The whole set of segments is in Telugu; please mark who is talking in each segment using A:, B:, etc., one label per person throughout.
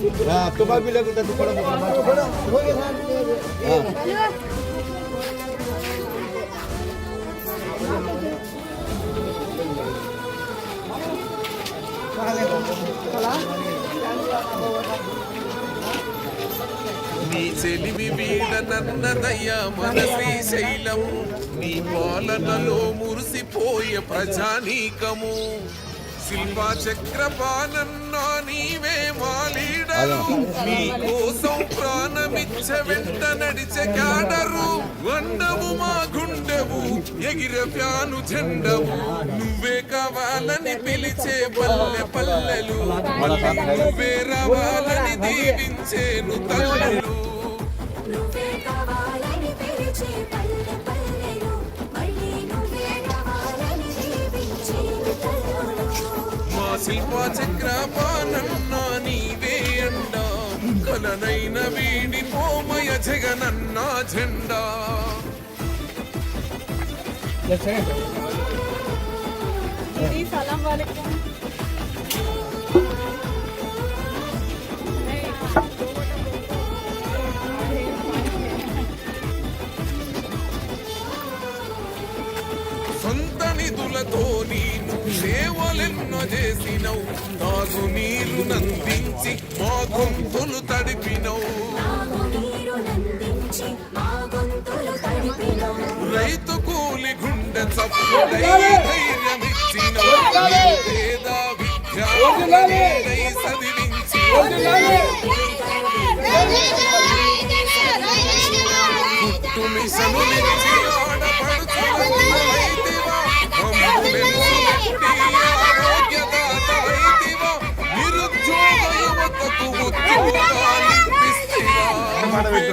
A: हाँ तुम्हारा भी लगता है थोड़ा थोड़ा हो गया हाँ
B: నీ చెలిమి వీడనన్నదయ్యా మన శ్రీశైలం నీ పాలనలో మురిసిపోయే ప్రజానీకము శిల్పా చక్రపానన్నా నీవే మాలీడరు నీ కోసం ప్రాణమిచ్చ వెంట నడిచే క్యాడరు వండవు మా గుండెవు ఎగిరే ప్యాను జెండవు. నువ్వే కావాలని పిలిచే పల్లె పల్లెలు నువ్వే రావాలని దీవించేను తల్లులు.
C: నువ్వే కావాలని పిలిచే పల్లె పల్లెలు
B: నీవే జెండా కలనైన వీడి పోమయ జగనన్నా జెండా. సలాం వాలేకుం చేసినవు. తాగు నీరు నందించి మా గొంతులు తడిపినవు. రైతు కూలి గుండె చప్పుడై ధైర్యమిచ్చినవు. పేద విద్యార్థి చదివించి. పుట్టు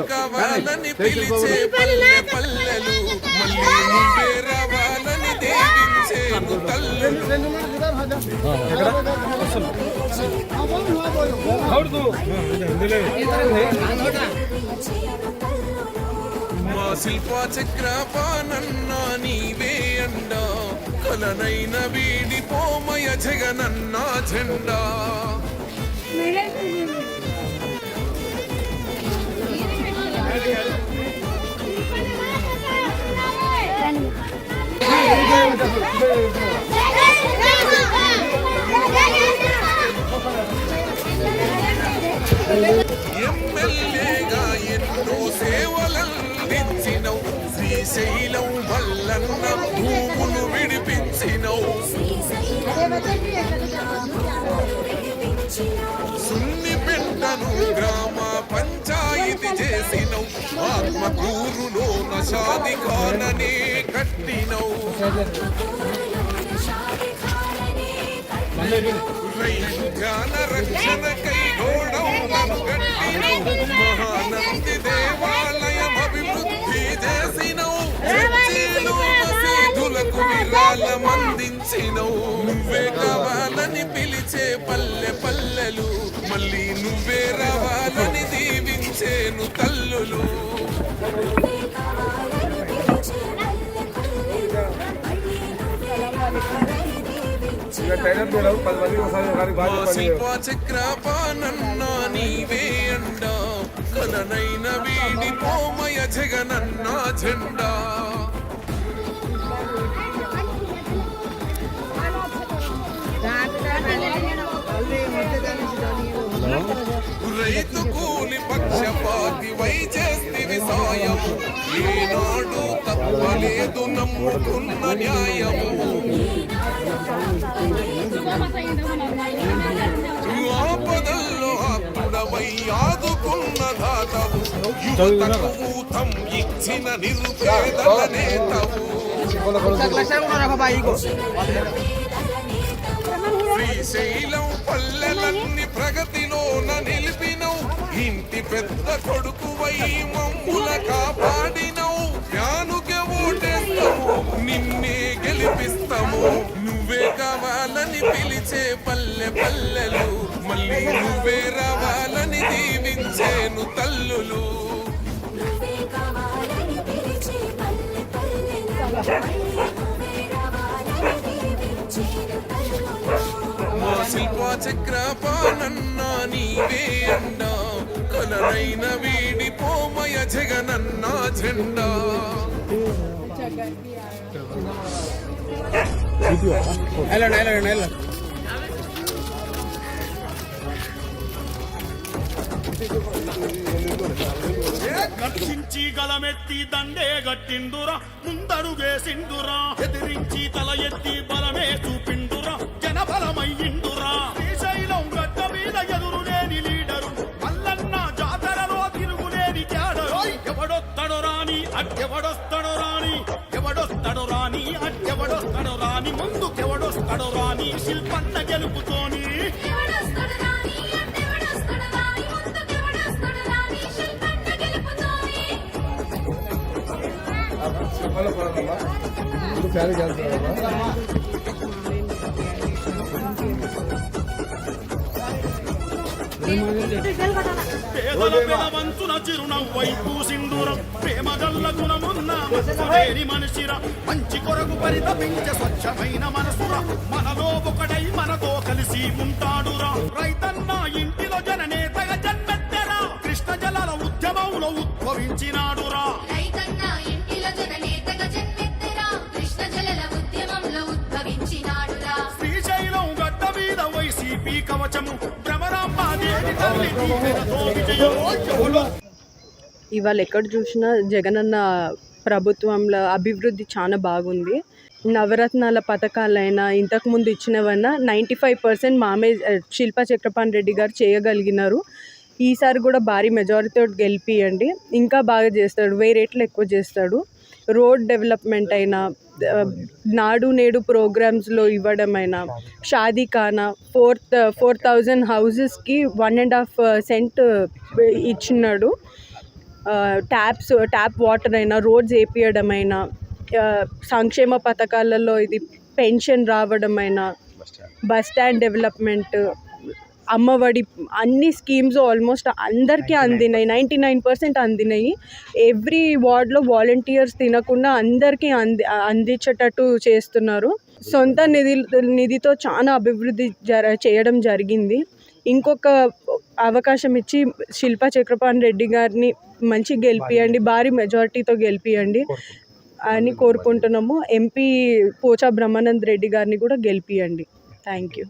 B: కావాలని పిలిచే పల్లె పల్లెలు మళ్ళీ నువ్వే రావాలని దీవించేను తల్లులు మా శిల్ప చక్రపానన్నా నీవే అండా. కలనైన వీడి పోమయ జగనన్నా జెండా. ఎమ్మెల్యేగా ఎన్నో సేవలందించినవు శ్రీశైలం వల్లన్న భూములు విడిపించినవు. సున్ని పెట్టను గ్రామ పంచాయతీ చేసిన ఆత్మకూరులో నషాది కాననే కట్టినవు. రైతు ధ్యాన రక్షణకై గోడౌలను కట్టినవు. మహానంది దేవాలయం అభివృద్ధి చేసినవు. చర్చిలు మసీదులకు విరాళం నువ్వే కావాలని పిలిచే పల్లె పల్లెలు మళ్ళీ నువ్వే రావాలని దీవించేను తల్లులు. చక్రపానన్నా నీవే అండా కలనైన వీడి పోమయ జగనన్నా జెండా. రైతు కూలి పక్షపాతి వై చేస్తివి సాయము. ఏనాడు తప్పలేదు నమ్ముకున్న న్యాయము. ఆపదల్లో ఆత్ముడవై ఆదుకున్న దాతవు. యువతకు ఊతం ఇచ్చిన నిరుపేదల నేతవు. శ్రీశైలం పల్లెలన్నీ ప్రగతిలోన పెద్ద కొడుకువై మమ్ముల కాపాడినవు. జ్ఞానుకే ఓటేస్తాము నిన్నే గెలిపిస్తాము. నువ్వే కావాలని పిలిచే పల్లె పల్లెలు మళ్ళీ నువ్వే రావాలని దీవించేను తల్లులు. శిల్పా చక్రపాణన్న నీవే అండా. కలనైన వీడి పోమయ జగనన్న జెండా.
D: గర్జించి గలమెత్తి దండే గట్టిందురా ముందడుగేసిందురా ఎదిరించి తల ఎత్తి బలమే చూపిండురా జన అడ్డెవడొస్తడు రాని ఎవడొస్తడు రాని అడ్డెవడొస్తడు రాని ముందుకెవడొస్తడు రాని శిల్పన్న గెలుపుతోని.
C: ఎవడొస్తడు పేదల పేద రాని ముందుకెవడొస్తడు రాని
D: సింధూరం ప్రేమ గల్ల గుణమున్న మత్సలేని మనిషిరా మంచి కొరకు పరితపించ స్వచ్ఛమైన మనసురా మనలో ఒకడై మనతో కలిసి ఉంటాడురా రైతన్న ఇంటిలో జననేతగా జన్మెత్తెరా. కృష్ణ జలాల ఉద్యమంలో ఉద్భవించినాడురా.
E: ఇవాళ ఎక్కడ చూసినా జగనన్న ప్రభుత్వంలో అభివృద్ధి చాలా బాగుంది. నవరత్నాల పథకాలైనా ఇంతకుముందు ఇచ్చినవన్నా నైంటీ ఫైవ్ పర్సెంట్ మామే శిల్పా చక్రపాణి రెడ్డి గారు చేయగలిగినారు. ఈసారి కూడా భారీ మెజారిటీతో గెలిపియండి. ఇంకా బాగా చేస్తాడు. వెయ్యి రేట్లు ఎక్కువ చేస్తాడు. రోడ్ డెవలప్మెంట్ అయినా నాడు నేడు ప్రోగ్రామ్స్లో ఇవ్వడం అయినా షాదీ ఖానా ఫోర్ ఫోర్ థౌజండ్ హౌజెస్కి వన్ అండ్ హాఫ్ సెంట్ ఇచ్చినాడు. ట్యాప్స్ ట్యాప్ వాటర్ అయినా రోడ్స్ వేపియడం అయినా సంక్షేమ పథకాలలో ఇది పెన్షన్ రావడం అయినా బస్ స్టాండ్ డెవలప్మెంట్ అమ్మఒడి అన్ని స్కీమ్స్ ఆల్మోస్ట్ అందరికీ అందినాయి. నైంటీ నైన్ పర్సెంట్ అందినాయి. ఎవ్రీ వార్డ్లో వాలంటీర్స్ తినకుండా అందరికీ అంది అందించేటట్టు చేస్తున్నారు. సొంత నిధి నిధితో చాలా అభివృద్ధి జర చేయడం జరిగింది. ఇంకొక అవకాశం ఇచ్చి శిల్పా చక్రపాణి రెడ్డి గారిని మంచి గెలిపియండి భారీ మెజారిటీతో గెలిపియండి అని కోరుకుంటున్నాము. ఎంపీ పోచా బ్రహ్మానంద్ రెడ్డి గారిని కూడా గెలిపియండి. Thank you.